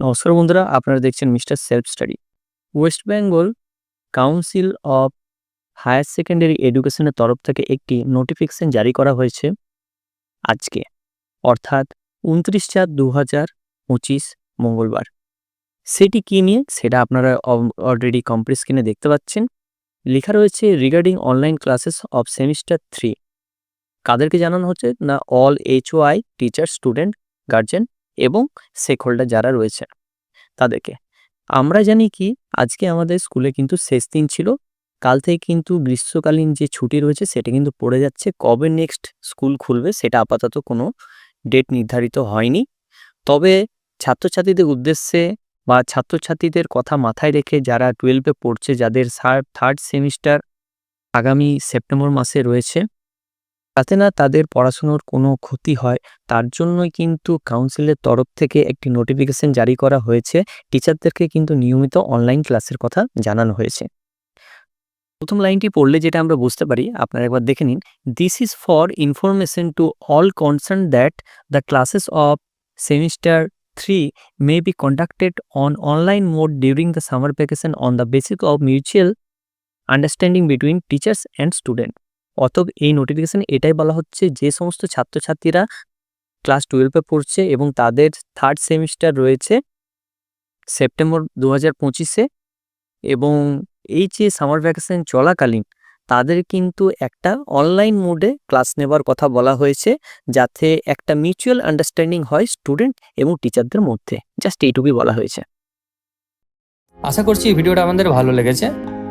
নমস্কার বন্ধুরা, আপনারা দেখছেন mister self study. West Bengal council of higher secondary এডুকেশনের তরফ থেকে একটি নোটিফিকেশন জারি করা হয়েছে আজকে, অর্থাৎ উনত্রিশ চার দু হাজার পঁচিশ মঙ্গলবার। সেটি কী নিয়ে? সেটা আপনারা অলরেডি কমপ্লিট স্ক্রিনে দেখতে পাচ্ছেন। লেখা রয়েছে regarding online classes of semester three কাদেরকে জানানো হচ্ছে? না all HOI teacher student guardian এবং স্টেক হোল্ডার যারা রয়েছে তাদেরকে। আমরা জানি কি, আজকে আমাদের স্কুলে কিন্তু শেষ দিন ছিল। কাল থেকে কিন্তু গ্রীষ্মকালীন যে ছুটি রয়েছে সেটা কিন্তু পড়ে যাচ্ছে। কবে নেক্সট স্কুল খুলবে সেটা আপাতত কোনো ডেট নির্ধারিত হয়নি। তবে ছাত্রছাত্রীদের উদ্দেশ্যে বা ছাত্রছাত্রীদের কথা মাথায় রেখে যারা টুয়েলভে পড়ছে, যাদের থার্ড সেমিস্টার আগামী সেপ্টেম্বর মাসে রয়েছে যাতে না তাদের পড়াশুনোর কোনো ক্ষতি হয়। তার জন্যই কিন্তু কাউন্সিলের তরফ থেকে একটি নোটিফিকেশন জারি করা হয়েছে। টিচারদেরকে কিন্তু নিয়মিত অনলাইন ক্লাসের কথা জানানো হয়েছে। প্রথম লাইনটি পড়লে যেটা আমরা বুঝতে পারি, আপনারা একবার দেখে নিন। This is for information to all concern that the classes of semester three may be conducted on online mode during the summer vacation on the basic of mutual understanding between teachers and student অতএব এই notification এটাই বলা হচ্ছে যে সমস্ত ছাত্রছাত্রীরা class টুয়েলভে পড়ছে এবং তাদের থার্ড সেমিস্টার রয়েছে সেপ্টেম্বর দু হাজার পঁচিশে এবং এই যে সামার ভ্যাকেশন চলাকালীন তাদের কিন্তু একটা অনলাইন মোডে ক্লাস নেবার কথা বলা হয়েছে যাতে একটা মিউচুয়াল আন্ডারস্ট্যান্ডিং হয় স্টুডেন্ট এবং টিচারদের মধ্যে। জাস্ট এইটুকুই বলা হয়েছে। আশা করছি এই ভিডিওটা আমাদের ভালো লেগেছে।